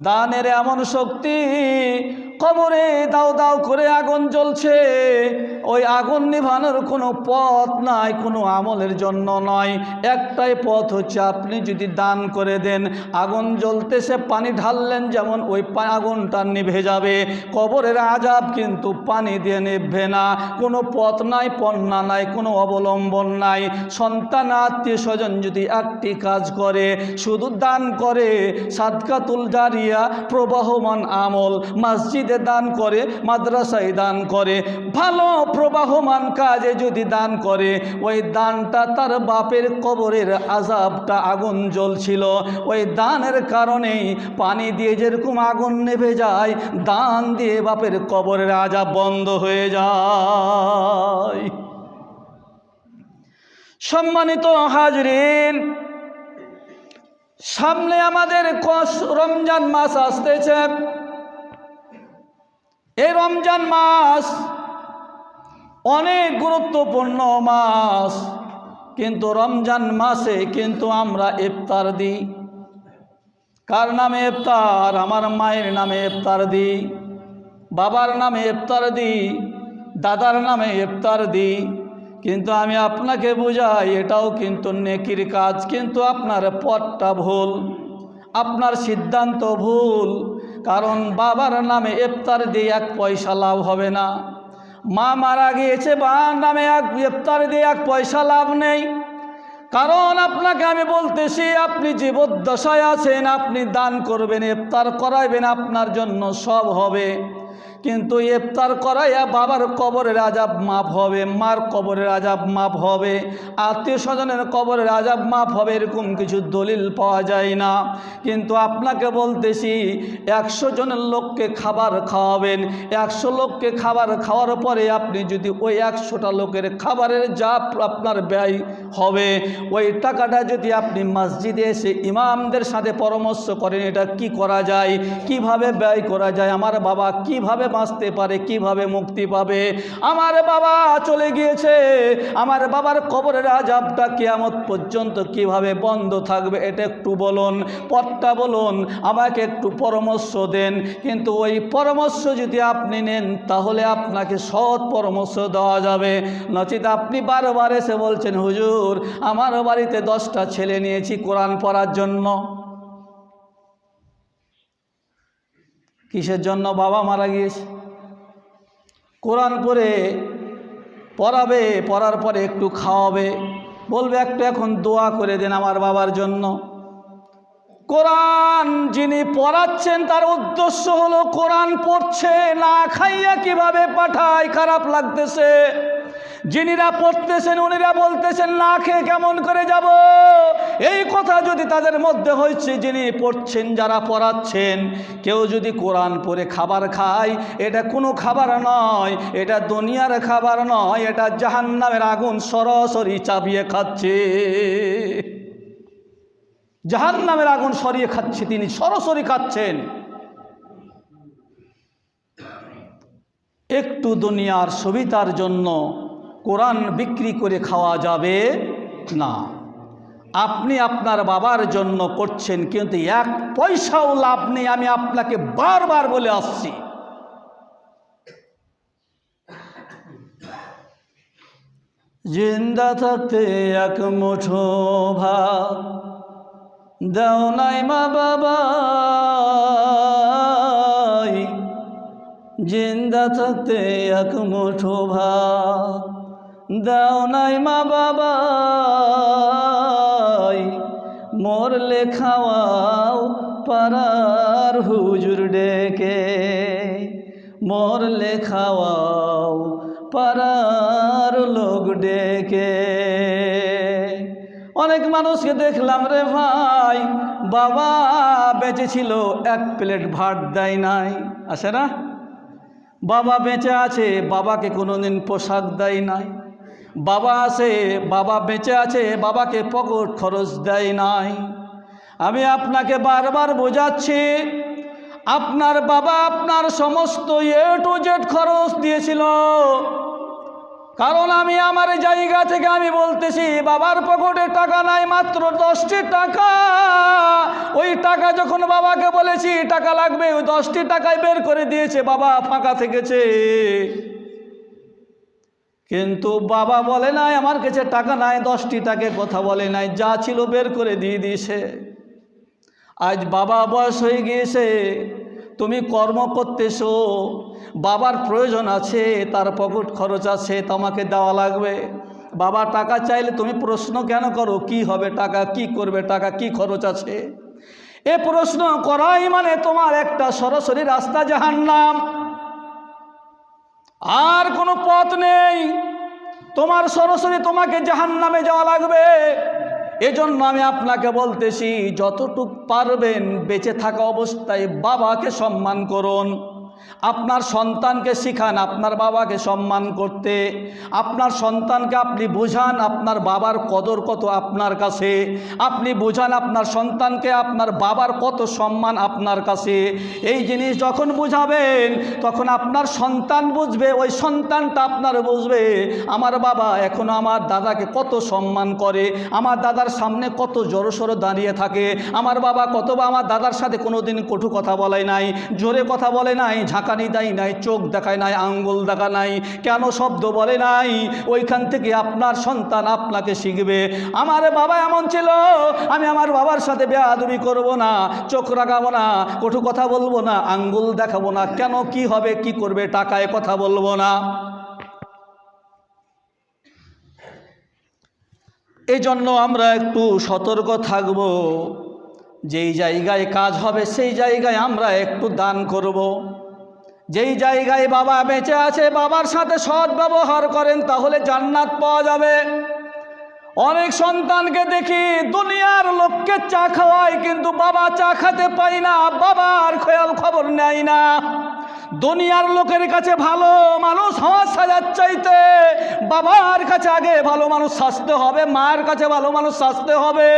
দানের এমন শক্তি কবরে দাও দাও করে আগুন জ্বলছে। ওই আগুন নিভানোর কোনো পথ নাই, কোনো আমলের জন্য নয়। একটাই পথ হচ্ছে আপনি যদি দান করে দেন, আগুন জ্বলতেছে, পানি ঢাললেন, যেমন ওই আগুনটা নিভে যাবে। কবরের আজাব কিন্তু পানি দিয়ে নিভবে না। কোনো পথ নাই পণ্যা নাই, কোনো অবলম্বন নাই। সন্তান আত্মীয় স্বজন যদি একটি কাজ করে, শুধু দান করে, সাদকাতুল জারিয়া, প্রবাহমান আমল, মসজিদে দান করে, মাদ্রাসায় দান করে, ভালো প্রবাহমান কাজে যদি দান করে, ওই দানটা তার বাপের কবরের আজাবটা আগুন জ্বলছিল। ওই দানের কারণেই পানি দিয়ে যেরকম আগুন নেভে যায়, দান দিয়ে বাপের কবরের আজাব বন্ধ হয়ে যায়। সম্মানিত হাজরিন, সামনে আমাদের রমজান মাস আসতেছে। এই রমজান মাস অনেক গুরুত্বপূর্ণ মাস। কিন্তু রমজান মাসে কিন্তু আমরা ইফতার দিই। কার নামে ইফতার? আমার মায়ের নামে ইফতার দিই। বাবার নামে ইফতার দিই। দাদার নামে ইফতার দিই। কিন্তু আমি আপনাকে বুঝাই, এটাও কিন্তু নেকির কাজ। কিন্তু আপনার পথটা ভুল। আপনার সিদ্ধান্ত ভুল। কারণ বাবার নামে ইফতার দিয়ে এক পয়সা লাভ হবে না। মা মারা গিয়েছে বা নামে এক গ্রেপ্তার দিয়ে এক পয়সা লাভ নেই। কারণ আপনাকে আমি বলতেছি, আপনি জীবদ্দশায় আছেন, আপনি দান করবেন, ইফতার করাইবেন, আপনার জন্য সব হবে। কিন্তু ইফতার করাইয়া বাবার কবরের আজাব মাফ হবে, মার কবরের আজাব মাফ হবে আত্মীয় স্বজনের কবরের আজাব মাফ হবে এরকম কিছু দলিল পাওয়া যায় না। কিন্তু আপনাকে বলতেছি, একশো জনের লোককে খাবার খাওয়াবেন, একশো লোককে খাবার খাওয়ার পরে আপনি যদি ওই একশোটা লোকের খাবারের যা আপনার ব্যয় হবে, ওই টাকাটা যদি আপনি মসজিদে এসে ইমামদের সাথে পরামর্শ করেন, এটা কি করা যায়, কীভাবে ব্যয় করা যায়, আমার বাবা কীভাবে বাঁচতে পারে, কীভাবে মুক্তি পাবে? আমার বাবা চলে গিয়েছে। আমার বাবার কবরের আজাবটা কেয়ামত পর্যন্ত কীভাবে বন্ধ থাকবে, এটা একটু বলুন, পথটা বলুন, আমাকে একটু পরামর্শ দেন। কিন্তু ওই পরামর্শ যদি আপনি নেন, তাহলে আপনাকে সৎ পরামর্শ দেওয়া যাবে। নচিত আপনি বারবার এসে বলছেন, হুজুর, আমার বাড়িতে দশটা ছেলে নিয়েছি কোরআন পড়ার জন্য। কিসের জন্য বাবা মারা গিয়েছে? কোরআন পড়ে, পড়াবে, পড়ার পরে একটু খাওয়াবে, বলবে, একটু এখন দোয়া করে দেন আমার বাবার জন্য। কোরআন যিনি পড়াচ্ছেন, তার উদ্দেশ্য হলো কোরআন পড়ছে, না খাইয়া কীভাবে পাঠায়, খারাপ লাগতেছে। যিনিরা পড়তেছেন, উনিরা বলতেছেন, না খেয়ে কেমন করে যাব? এই কথা যদি তাদের মধ্যে হয়েছে যিনি পড়ছেন, যারা পড়াচ্ছেন, কেউ যদি কোরআন পরে খাবার খায়, এটা কোনো খাবার নয়, এটা দুনিয়ার খাবার নয়, এটা জাহান্নামের আগুন সরাসরি চাপিয়ে খাচ্ছে। জাহান নামের আগুন সরিয়ে খাচ্ছে তিনি, সরাসরি খাচ্ছেন। একটু দুনিয়ার সুবিধার জন্য কোরআন বিক্রি করে খাওয়া যাবে না। আপনি আপনার বাবার জন্য করছেন, কিন্তু এক পয়সাও লাভ নেই, আমি আপনাকে বারবার বলে আসছি। জিন্দা থাকতে এক মুঠো ভাত দাও নাই মা বাবা জিন্দা থাকতে এক মুঠো ভাত দাও নাই মা বাবা মোর লেখাওয়াও পারার হুজুর ডেকে। মোর লেখাওয়াও পারার লোক ডেকে। অনেক মানুষকে দেখলাম রে ভাই, বাবা বেঁচে ছিল, এক প্লেট ভাত দেয় নাই। আসে না? বাবা বেঁচে আছে, বাবাকে কোনোদিন পোশাক দেয় নাই। বাবা আছে, বাবা বেঁচে আছে, বাবাকে পকেট খরচ দেয় নাই। আমি আপনাকে বারবার বোঝাচ্ছি, আপনার বাবা আপনার সমস্ত এ টু জেড খরচ দিয়েছিল। কারণ আমি আমার জায়গা থেকে আমি বলতেছি, বাবার পকেটে টাকা নাই মাত্র দশটি টাকা। ওই টাকা যখন বাবাকে বলেছি, টাকা লাগবে, ওই দশটি টাকায় বের করে দিয়েছে, বাবা ফাঁকা থেকেছে। কিন্তু বাবা বলে নাই, আমার কাছে টাকা নাই, দশটি টাকে কথা বলে নাই, যা ছিল বের করে দিয়ে দিয়েছে। আজ বাবা বয়স হয়ে গিয়েছে, তুমি কর্ম করতেছো, বাবার প্রয়োজন আছে, তার পকেট খরচ আছে, তোমাকে দেওয়া লাগবে। বাবা, টাকা চাইলে তুমি প্রশ্ন কেন করো, কি হবে টাকা, কি করবে টাকা, কি খরচ আছে? এ প্রশ্ন করাই মানে তোমার একটা সরাসরি রাস্তা জাহান্নাম। আর কোনো পথ নেই। তোমার সরাসরি তোমাকে জাহান নামে যাওয়া লাগবে। এজন্য আমি আপনাকে বলতেছি, যতটুক পারবেন বেঁচে থাকা অবস্থায় বাবাকে সম্মান করুন। আপনার সন্তানকে শিখান, আপনার বাবাকে সম্মান করতে। আপনার সন্তানকে আপনি বুঝান, আপনার বাবার কদর কত আপনার কাছে। আপনি বুঝান আপনার সন্তানকে আপনার বাবার কত সম্মান আপনার কাছে। এই জিনিস যখন বুঝাবেন, তখন আপনার সন্তান বুঝবে, ওই সন্তানটা আপনার বুঝবে, আমার বাবা এখনও আমার দাদাকে কত সম্মান করে, আমার দাদার সামনে কত জোরসোরো দাঁড়িয়ে থাকে, আমার বাবা কত বা আমার দাদার সাথে কোনো দিন কটু কথা বলে নাই, জোরে কথা বলে নাই ঝাঁকানি দেয় নাই, চোখ দেখায় নাই, আঙ্গুল দেখা নাই, কেন শব্দ বলে নাই? ওইখান থেকে আপনার সন্তান আপনাকে শিখবে। আমার বাবা এমন ছিল, আমি আমার বাবার সাথে বেয়াদবি করব না, চোখ রাখাবো না, কটু কথা বলব না, আঙ্গুল দেখাবো না, কেন কি হবে, কি করবে, টাকায় কথা বলব না। এই জন্য আমরা একটু সতর্ক থাকব। যেই জায়গায় কাজ হবে, সেই জায়গায় আমরা একটু দান করব। যেই জায়গায় বাবা বেঁচে আছে, বাবার সাথে সৎ ব্যবহার করেন, তাহলে জান্নাত পাওয়া যাবে। অনেক সন্তানকে দেখি দুনিয়ার লোককে চা খাওয়ায়, কিন্তু বাবা চা খেতে পাই না, বাবার খেয়াল খবর নেয় না। দুনিয়ার লোকের কাছে ভালো মানুষ হওয়া সাজার চাইতে বাবার কাছে আগে ভালো মানুষ সাজতে হবে মায়ের কাছে ভালো মানুষ সাজতে হবে।